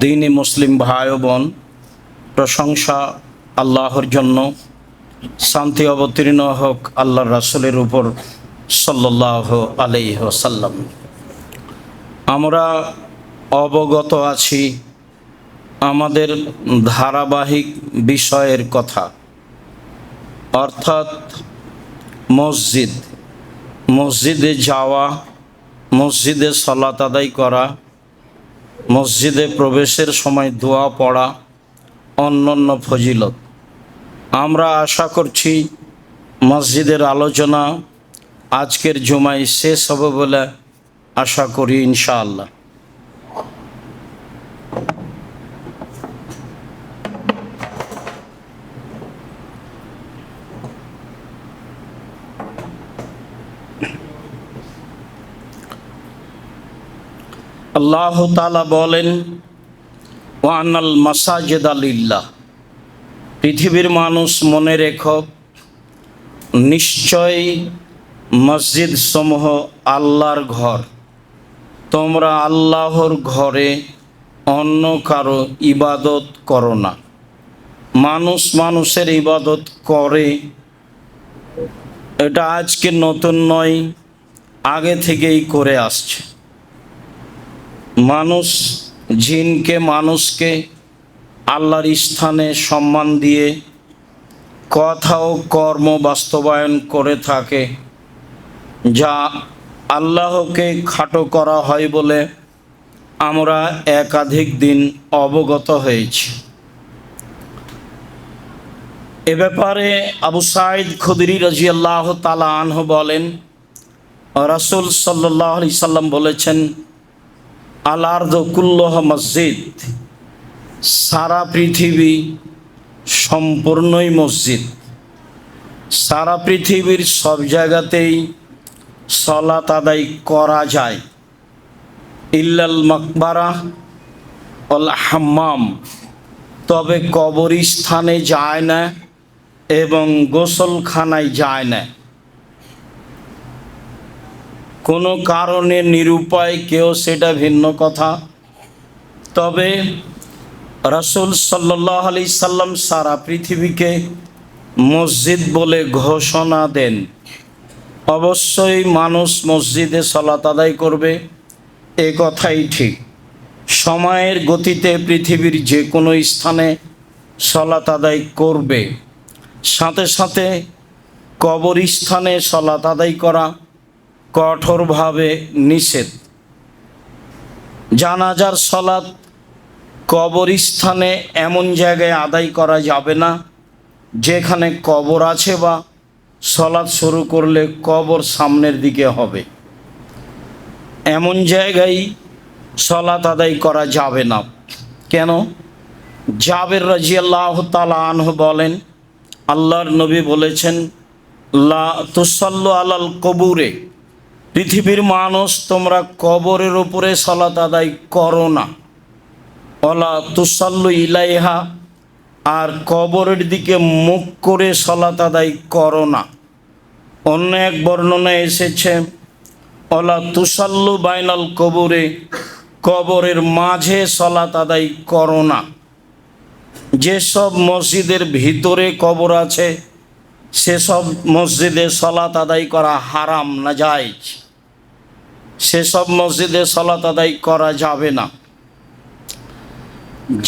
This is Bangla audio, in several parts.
দিনী মুসলিম ভাই বোন, প্রশংসা আল্লাহর জন্য, শান্তি অবতীর্ণ হোক আল্লাহ রাসুলের উপর সাল্লাহ আলাইহ সাল্লাম আমরা অবগত আছি আমাদের ধারাবাহিক বিষয়ের কথা, অর্থাৎ মসজিদ, মসজিদে যাওয়া, মসজিদে সলাত আদায় করা মসজিদে প্রবেশের সময় দোয়া পড়া, অন্যান্য ফজিলত। আমরা আশা করছি মসজিদের আলোচনা আজকের জুমায় শেষ হবে বলে আশা করি ইনশাআল্লাহ। আল্লাহ তালা বলেন, ওয়ানাল মাসাজেদ আলিল্লাহ পৃথিবীর মানুষ মনে রেখো নিশ্চয়ই মসজিদ সমূহ আল্লাহর ঘর। তোমরা আল্লাহর ঘরে অন্য কারও ইবাদত করো না। মানুষ মানুষের ইবাদত করে। এটা আজকে নতুন নয়, আগে থেকেই করে আসছে। মানুষ জিনকে, মানুষকে আল্লাহর স্থানে সম্মান দিয়ে কথা ও কর্ম বাস্তবায়ন করে থাকে, যা আল্লাহকে খাটো করা হয় বলে আমরা একাধিক দিন অবগত হয়েছি। এ ব্যাপারে আবু সাইদ খুদরি রাজি আল্লাহ তালা আনহ বলেন, রাসুল সাল্লাহ সাল্লাম বলেছেন আলার্দ কুল্লহ মসজিদ। সারা পৃথিবী সম্পূর্ণই মসজিদ। সারা পৃথিবীর সব জায়গাতেই সলাত আদায় করা যায়। ইল্লাল মকবারা অল হাম্মাম। তবে কবরস্থানে যায় না এবং গোসলখানায় যায় না। কোনো কারণে নিরুপায় কেউ সেটা ভিন্ন কথা। তবে রাসুল সাল্লাহ আলি সাল্লাম সারা পৃথিবীকে মসজিদ বলে ঘোষণা দেন। অবশ্যই মানুষ মসজিদে সলাত আদায় করবে, এ কথাই ঠিক। সময়ের গতিতে পৃথিবীর যে কোনো স্থানে সলাত আদায় করবে। সাথে সাথে কবরস্থানে সলাত আদায় করা কঠোরভাবে নিষেধ। জানাজার সলাৎ কবরস্থানে এমন জায়গায় আদায় করা যাবে না, যেখানে কবর আছে বা সলাৎ শুরু করলে কবর সামনের দিকে হবে। এমন জায়গায় সলাৎ আদায় করা যাবে না। কেন? জাবের রাজিয়াল্লাহ তালা বলেন, আল্লাহর নবী বলেছেন, লা তুসল্লু আলাল কবুরে। পৃথিবীর মানুষ, তোমরা কবরের উপরে সলাত আদায় করো না। অলা তুসাল্লু ইলাইহা, আর কবরের দিকে মুখ করে সলাত আদায় করো না। অন্য এক বর্ণনা এসেছে অলা তুসাল্লু বাইনাল কবরে, কবরের মাঝে সলাত আদায় করো না। যেসব মসজিদের ভিতরে কবর আছে, সেসব মসজিদে সলাত আদায় করা হারাম না যায় সেসব মসজিদে সলাত আদায় করা যাবে না।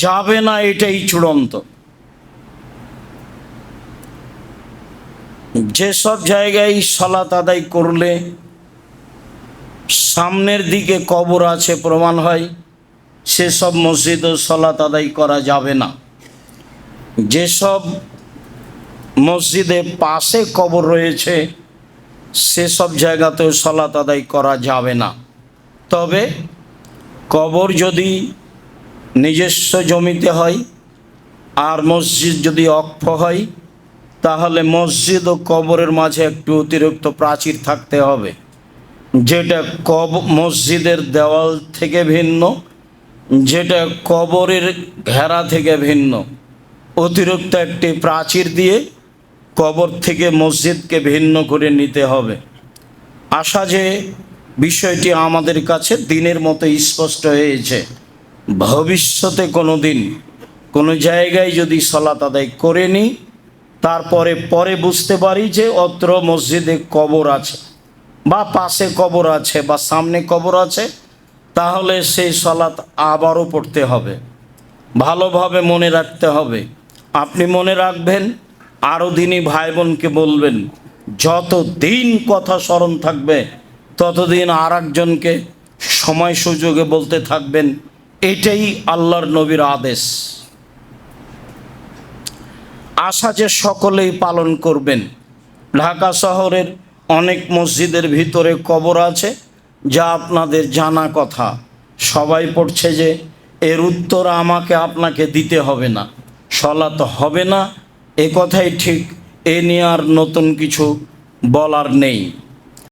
যাবে না এটাই চূড়ান্ত। যেসব জায়গায় সলাত আদায় করলে সামনের দিকে কবর আছে প্রমাণ হয়, সেসব মসজিদে সলাত আদায় করা যাবে না। যেসব মসজিদে পাশে কবর রয়েছে সেসব জায়গাতেও সলাত আদায় করা যাবে না। তবে কবর যদি নিজস্ব জমিতে হয় আর মসজিদ যদি অক্ষ হয়, তাহলে মসজিদ ও কবরের মাঝে একটু অতিরিক্ত প্রাচীর থাকতে হবে। যেটা কব, মসজিদের দেওয়াল থেকে ভিন্ন, যেটা কবরের ঘেরা থেকে ভিন্ন। অতিরিক্ত একটি প্রাচীর দিয়ে কবর থেকে মসজিদকে ভিন্ন করে নিতে হবে। আশা যে বিষয়টি আমাদের কাছে দিনের মতো স্পষ্ট হয়েছে। ভবিষ্যতে কোনো দিন কোনো জায়গায় যদি সলাত আদায় করে নিই, তারপরে পরে বুঝতে পারি যে অত্র মসজিদে কবর আছে বা পাশে কবর আছে বা সামনে কবর আছে, তাহলে সেই সলাত আবারও পড়তে হবে। ভালোভাবে মনে রাখতে হবে। আপনি মনে রাখবেন আরও দিনই ভাই বোনকে বলবেন যত দিন কথা স্মরণ থাকবে, ততদিন আর একজনকে সময় সুযোগে বলতে থাকবেন, এটাই আল্লাহর নবীর আদেশ। আশা যে সকলেই পালন করবেন। ঢাকা শহরের অনেক মসজিদের ভিতরে কবর আছে, যা আপনাদের জানা কথা। সবাই পড়ছে যে, এর উত্তর আমাকে আপনাকে দিতে হবে না সলাত হবে না এ কথাই ঠিক এ নিয়ে আর নতুন কিছু বলার নেই।